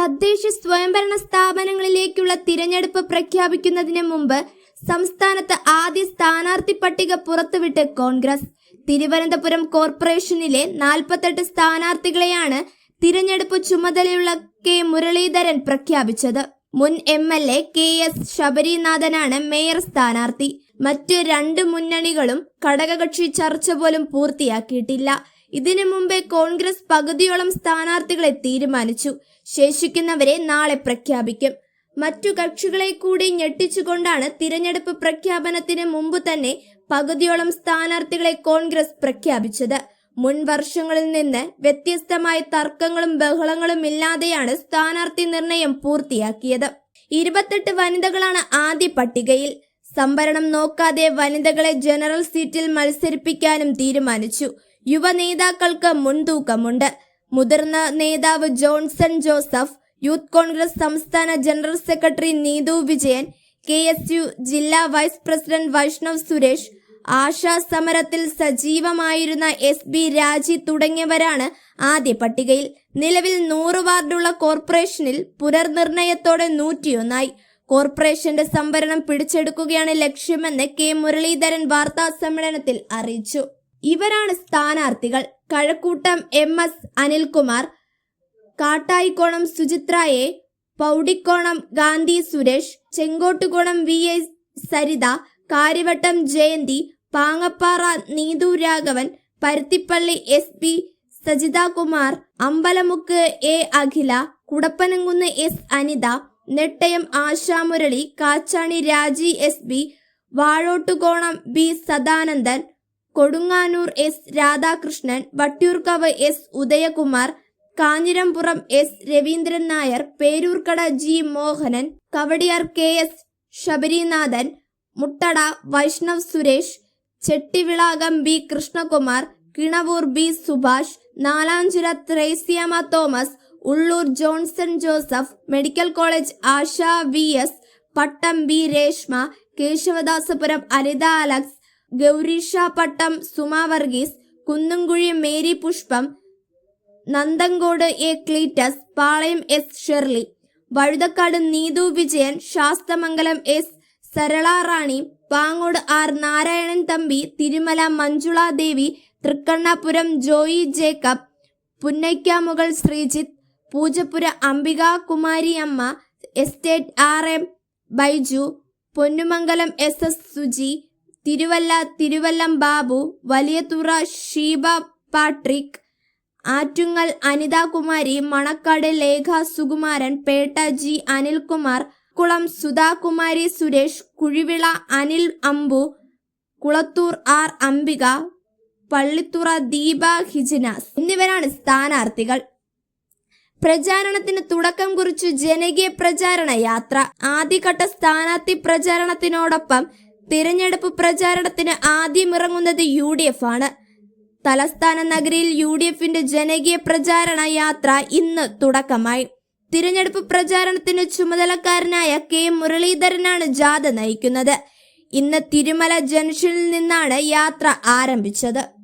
തദ്ദേശ സ്വയംഭരണ സ്ഥാപനങ്ങളിലേക്കുള്ള തിരഞ്ഞെടുപ്പ് പ്രഖ്യാപിക്കുന്നതിന് മുമ്പ് സംസ്ഥാനത്ത് ആദ്യ സ്ഥാനാർത്ഥി പട്ടിക പുറത്തുവിട്ട് കോൺഗ്രസ്. തിരുവനന്തപുരം കോർപ്പറേഷനിലെ നാൽപ്പത്തെട്ട് സ്ഥാനാർത്ഥികളെയാണ് തിരഞ്ഞെടുപ്പ് ചുമതലയുള്ള കെ മുരളീധരൻ പ്രഖ്യാപിച്ചത്. മുൻ M L A K S ശബരിനാഥനാണ് mayor സ്ഥാനാർത്ഥി. മറ്റു രണ്ട് മുന്നണികളും ഘടകകക്ഷി ചർച്ച പോലും പൂർത്തിയാക്കിയിട്ടില്ല. ഇതിനു മുമ്പേ കോൺഗ്രസ് പകുതിയോളം സ്ഥാനാർത്ഥികളെ തീരുമാനിച്ചു. ശേഷിക്കുന്നവരെ നാളെ പ്രഖ്യാപിക്കും. മറ്റു കക്ഷികളെ കൂടി ഞെട്ടിച്ചുകൊണ്ടാണ് തിരഞ്ഞെടുപ്പ് പ്രഖ്യാപനത്തിന് മുമ്പ് തന്നെ പകുതിയോളം സ്ഥാനാർത്ഥികളെ കോൺഗ്രസ് പ്രഖ്യാപിച്ചത്. മുൻ വർഷങ്ങളിൽ നിന്ന് വ്യത്യസ്തമായ തർക്കങ്ങളും ബഹളങ്ങളും ഇല്ലാതെയാണ് സ്ഥാനാർത്ഥി നിർണയം പൂർത്തിയാക്കിയത്. ഇരുപത്തെട്ട് വനിതകളാണ് ആദ്യ പട്ടികയിൽ. സംവരണം നോക്കാതെ വനിതകളെ ജനറൽ സീറ്റിൽ മത്സരിപ്പിക്കാനും തീരുമാനിച്ചു. യുവ നേതാക്കൾക്ക് മുൻതൂക്കമുണ്ട്. മുതിർന്ന നേതാവ് ജോൺസൺ ജോസഫ് യൂത്ത് കോൺഗ്രസ് സംസ്ഥാന general secretary Neethu Vijayan K S U ജില്ലാ വൈസ് പ്രസിഡന്റ് വൈഷ്ണവ് സുരേഷ് ആശാ സമരത്തിൽ സജീവമായിരുന്ന എസ് ബി രാജി തുടങ്ങിയവരാണ് ആദ്യ പട്ടികയിൽ. നിലവിൽ നൂറ് വാർഡുള്ള കോർപ്പറേഷനിൽ പുനർനിർണയത്തോടെ നൂറ്റിയൊന്നായി. കോർപ്പറേഷന്റെ സംവരണം പിടിച്ചെടുക്കുകയാണ് ലക്ഷ്യമെന്ന് കെ മുരളീധരൻ വാർത്താ സമ്മേളനത്തിൽ അറിയിച്ചു. ഇവരാണ് സ്ഥാനാർത്ഥികൾ. Kazhakkoottam M S Anilkumar Kattayikonam Suchitra A Poudikonam Gandhi Suresh Chenkottukonam V A Saritha Kariavattom Jayanthi Pangappara Neethu Raghavan Paruthippally S P Sajithakumar Ambalamukku A Akhila Kudappanakunnu S Anitha Nettayam Ashamurali Kachani Raji S B Vazhottukonam B Sadanandan Kodunganoor S Radhakrishnan Vattiyoorkavu S Udayakumar Kanjirampuram S Raveendran Nair Peroorkada G Mohanan Kowdiar K S Sabarinathan Muttada Vaishnav Suresh Chettivilakam B Krishnakumar Kinavoor B Subhash Nalanchira Thresiamma Thomas Ulloor Johnson Joseph medical college Asha V S Pattom B Reshma Kesavadasapuram Anitha Alex Gaurisha Pattom Suma Varghese Kunnukuzhy Mary Pushpam Nanthancode A Cleetus Palayam S Shirley Vazhuthacaud Neethu Vijayan Sasthamangalam S Sarala Rani Pangode R Narayanan Thampi Thirumala Manjula Devi Thrikkannapuram Joy Jacob Punnakkamugal Sreejith Poojappura Ambika Kumari Amma estate R M Baiju Ponnumangalam S S Suji Thiruvalla Thiruvallam Babu Valiyathura Sheeba Patrick Attingal Anithakumari Manacaud Lekha Sukumaran Pettah G Anilkumar Kulam Sudhakumari Suresh Kuzhivila Anil Ambu Kulathoor R Ambika Pallithura Deepa Hijinas എന്നിവരാണ് സ്ഥാനാർത്ഥികൾ. പ്രചാരണത്തിന് തുടക്കം കുറിച്ച് ജനകീയ പ്രചാരണ യാത്ര ആദ്യഘട്ട സ്ഥാനാർത്ഥി പ്രചാരണത്തിനോടൊപ്പം തിരഞ്ഞെടുപ്പ് പ്രചാരണത്തിന് ആദ്യം ഇറങ്ങുന്നത് യു ഡി എഫ് ആണ്. തലസ്ഥാന നഗരിയിൽ യു ഡി എഫിന്റെ ജനകീയ പ്രചാരണ യാത്ര ഇന്ന് തുടക്കമായി. തിരഞ്ഞെടുപ്പ് പ്രചാരണത്തിന് ചുമതലക്കാരനായ കെ. മുരളീധരനാണ് ജാഥ നയിക്കുന്നത്. ഇന്ന് തിരുമല ജംഗ്ഷനിൽ നിന്നാണ് യാത്ര ആരംഭിച്ചത്.